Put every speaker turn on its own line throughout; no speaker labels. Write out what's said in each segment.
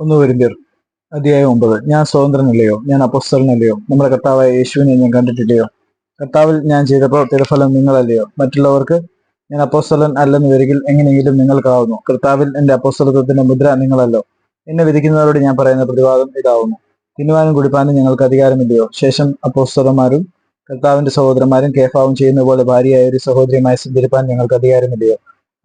ഒന്ന് വരുമ്പോൾ അധ്യായം ഒമ്പത്. ഞാൻ സ്വതന്ത്രനല്ലയോ? ഞാൻ അപ്പസ്തലനല്ലയോ? നമ്മുടെ കർത്താവായ യേശുവിനെ ഞാൻ കണ്ടിട്ടില്ലയോ? കർത്താവിൽ ഞാൻ ചെയ്ത പ്രവൃത്തിയുടെ ഫലം നിങ്ങളല്ലയോ? മറ്റുള്ളവർക്ക് ഞാൻ അപ്പോസ്തലൻ അല്ലെന്ന് വരികിൽ എങ്ങനെയെങ്കിലും നിങ്ങൾക്കാവുന്നു. കർത്താവിൽ എന്റെ അപ്പോസ്തലത്വത്തിന്റെ മുദ്ര നിങ്ങളല്ലോ. എന്നെ വിധിക്കുന്നവരോട് ഞാൻ പറയുന്ന പ്രതിവാദം ഇതാവുന്നു. തിന്നുവാനും കുടിപ്പാനും ഞങ്ങൾക്ക് അധികാരമില്ലയോ? ശേഷം അപ്പോസ്തലന്മാരും കർത്താവിന്റെ സഹോദരന്മാരും കേഫാവും ചെയ്യുന്ന പോലെ ഭാര്യയായ ഒരു സഹോദരിയുമായി സഞ്ചരിപ്പാൻ ഞങ്ങൾക്ക് അധികാരമില്ലയോ?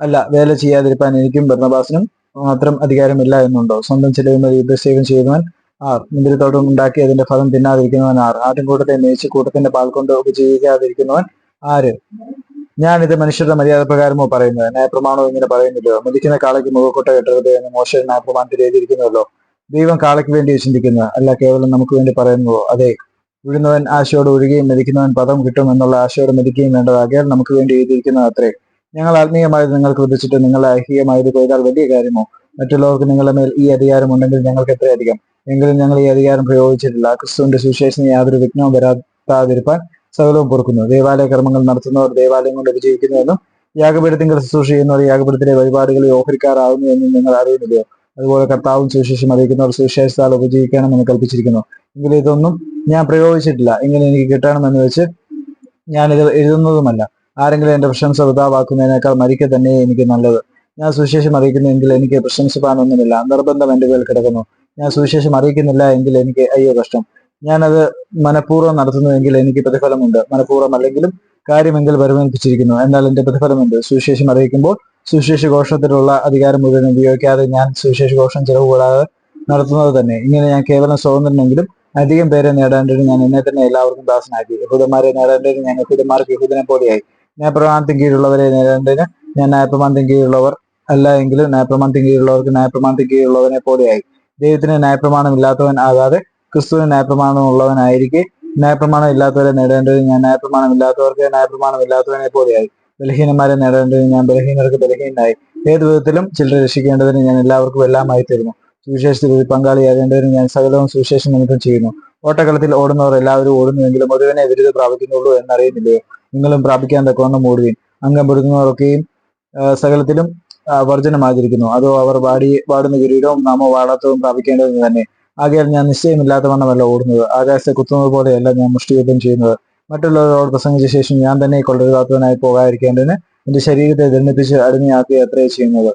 അല്ല വേല ചെയ്യാതിരിപ്പാൻ എനിക്കും ഭരണബാസിനും മാത്രം അധികാരമില്ല എന്നുണ്ടോ? സ്വന്തം ചെലവുമായി യുദ്ധസേവം ചെയ്യുന്നവൻ ആർ മുന്തിരിത്തോട്ടം ഉണ്ടാക്കി അതിന്റെ ഫലം തിന്നാതിരിക്കുന്നവൻ ആർ ആട്ടിൻകൂട്ടത്തെ മേയിച്ച് കൂട്ടത്തിന്റെ പാൽ കൊണ്ട് ഉപജീവിക്കാതിരിക്കുന്നവൻ ആര്? ഞാനിത് മനുഷ്യരുടെ മര്യാദ പ്രകാരമോ പറയുന്നത്? ന്യായപ്രമാണോ ഇങ്ങനെ പറയുന്നില്ലോ മുതിക്കുന്ന കാളയ്ക്ക് മുഖക്കൊട്ട കെട്ടരുത് എന്ന് മോശ ന്യായപ്രമാണത്തിൽ എഴുതിയിരിക്കുന്നുവല്ലോ ദൈവം കാളയ്ക്ക് വേണ്ടി ചിന്തിക്കുന്നത് അല്ല കേവലം നമുക്ക് വേണ്ടി പറയുന്നുവോ? അതെ. ഉഴുന്നവൻ ആശയോട് ഒഴുകുകയും മെതിക്കുന്നവൻ പദം കിട്ടും എന്നുള്ള ആശയോട് മെതിക്കുകയും വേണ്ടതാകിയാൽ നമുക്ക് വേണ്ടി എഴുതിയിരിക്കുന്നത് അത്രേ. ഞങ്ങൾ ആത്മീയമായത് നിങ്ങൾക്ക് വിധിച്ചിട്ട് നിങ്ങൾ ഐഹികമായത് കൊയ്താൽ വലിയ കാര്യമോ? മറ്റുള്ളവർക്ക് നിങ്ങളുടെ മേൽ ഈ അധികാരം ഉണ്ടെങ്കിൽ ഞങ്ങൾക്ക് എത്രയധികം? എങ്കിലും ഞങ്ങൾ ഈ അധികാരം പ്രയോഗിച്ചിട്ടില്ല. ക്രിസ്തുവിന്റെ സുവിശേഷത്തിന് യാതൊരു വിഘ്നവും വരാത്താതിരിപ്പാൻ സകലവും പൊറുക്കുന്നു. ദേവാലയ കർമ്മങ്ങൾ നടത്തുന്നവർ ദേവാലയം കൊണ്ട് വിജയിക്കുന്നുവെന്നും യാഗപീഠത്തിങ്കിൽ ശുശ്രൂഷ ചെയ്യുന്നവർ യാഗപീഠത്തിലെ വഴിപാടുകളിൽ ഓഹരിക്കാറാവുന്നു എന്നും നിങ്ങൾ അറിയുന്നില്ലയോ? അതുപോലെ കർത്താവും സുവിശേഷം അറിയിക്കുന്നവർ സുവിശേഷത്താൽ ഉപജീവിക്കണമെന്ന് കൽപ്പിച്ചിരിക്കുന്നു. എങ്കിലും ഇതൊന്നും ഞാൻ പ്രയോഗിച്ചിട്ടില്ല. എങ്കിലും എനിക്ക് കിട്ടണമെന്ന് വെച്ച് ഞാനിത് എഴുതുന്നതുമല്ല. ആരെങ്കിലും എന്റെ പ്രശംസ വൃതാവാക്കുന്നതിനേക്കാൾ മരിക്കുക തന്നെ എനിക്ക് നല്ലത്. ഞാൻ സുവിശേഷം അറിയിക്കുന്നെങ്കിൽ എനിക്ക് പ്രശംസിപ്പാനൊന്നുമില്ല. നിർബന്ധം എന്റെ പേരിൽ കിടക്കുന്നു. ഞാൻ സുവിശേഷം അറിയിക്കുന്നില്ല എങ്കിൽ എനിക്ക് അയ്യോ കഷ്ടം. ഞാനത് മനഃപൂർവം നടത്തുന്നുവെങ്കിൽ എനിക്ക് പ്രതിഫലമുണ്ട്. മനഃപൂർവം അല്ലെങ്കിലും കാര്യമെങ്കിൽ പരിമേൽപ്പിച്ചിരിക്കുന്നു. എന്നാൽ എന്റെ പ്രതിഫലമുണ്ട്. സുവിശേഷം അറിയിക്കുമ്പോൾ സുവിശേഷ ഘോഷത്തിലുള്ള അധികാരം മുഴുവൻ ഉപയോഗിക്കാതെ ഞാൻ സുവിശേഷ ഘോഷം ചെലവ് കൂടാതെ നടത്തുന്നത് തന്നെ. ഇങ്ങനെ ഞാൻ കേവലം സ്വതന്ത്രനെങ്കിലും അധികം പേരെ നേടേണ്ടതിന് ഞാൻ എന്നെ തന്നെ എല്ലാവർക്കും ദാസനാക്കി. യഹൂദന്മാരെ നേടേണ്ടതിന് ഞാൻ യഹൂദന്മാർക്ക് യഹൂദനെ പോലെയായി. ന്യായപ്രമാണത്തിന് കീഴിലുള്ളവരെ നേരിടേണ്ടതിന് ഞാൻ നയപ്രമാണത്തിന് കീഴിലുള്ളവർ അല്ല എങ്കിലും നയപ്രമാണത്തിന് കീഴിലുള്ളവർക്ക് നയപ്രമാണത്തിന് കീഴിലുള്ളവനെ പോലെയായി. ദൈവത്തിന് നയപ്രമാണം ഇല്ലാത്തവൻ ആകാതെ ക്രിസ്തുവിന് നയപ്രമാണം ഉള്ളവനായിരിക്കെ നയപ്രമാണം ഇല്ലാത്തവരെ നേടേണ്ടത് ഞാൻ നയപ്രമാണം ഇല്ലാത്തവർക്ക് നയപ്രമാണം ഇല്ലാത്തവനെ പോലെയായി. ബലഹീനന്മാരെ നേടേണ്ടത് ഞാൻ ബലഹീനർക്ക് ബലഹീനായി ഏത് വിധത്തിലും ചിലരെ രക്ഷിക്കേണ്ടതിന് ഞാൻ എല്ലാവർക്കും എല്ലാമായി തരുന്നു സുവിശേഷത്തിൽ ഒരു പങ്കാളിയാകേണ്ടതിന് ഞാൻ സകലവും സുവിശേഷം നിമിത്തം ചെയ്യുന്നു. ഓട്ടക്കളത്തിൽ ഓടുന്നവർ എല്ലാവരും ഓടുന്നുവെങ്കിലും ഒരുവനെ വിരുദ്ധ പ്രാപിക്കുന്നുള്ളൂ എന്നറിയുന്നില്ലയോ? നിങ്ങളും പ്രാപിക്കാൻ തക്കവണ്ണം ഓടുകയും അംഗം പൊടുക്കുന്നവർക്കൊക്കെയും സകലത്തിലും വർജനമാചരിക്കുന്നു അതോ അവർ വാടി വാടുന്ന കിരീടവും നാമോ വാടാത്തവും പ്രാപിക്കേണ്ടതെന്ന് തന്നെ. ആകയാൽ ഞാൻ നിശ്ചയമില്ലാത്തവണ്ണമല്ല ഓടുന്നത്. ആകാശത്തെ കുത്തുന്നത് പോലെയല്ല ഞാൻ മുഷ്ടിയുദ്ധം ചെയ്യുന്നത്. മറ്റുള്ളവരോട് പ്രസംഗിച്ച ശേഷം ഞാൻ തന്നെ കൊള്ളരുതാത്തവനായി പോകാതിരിക്കേണ്ടതിന് എന്റെ ശരീരത്തെ ദണ്ഡിപ്പിച്ച് അടിമയാക്കുക അത്രേ ചെയ്യുന്നത്.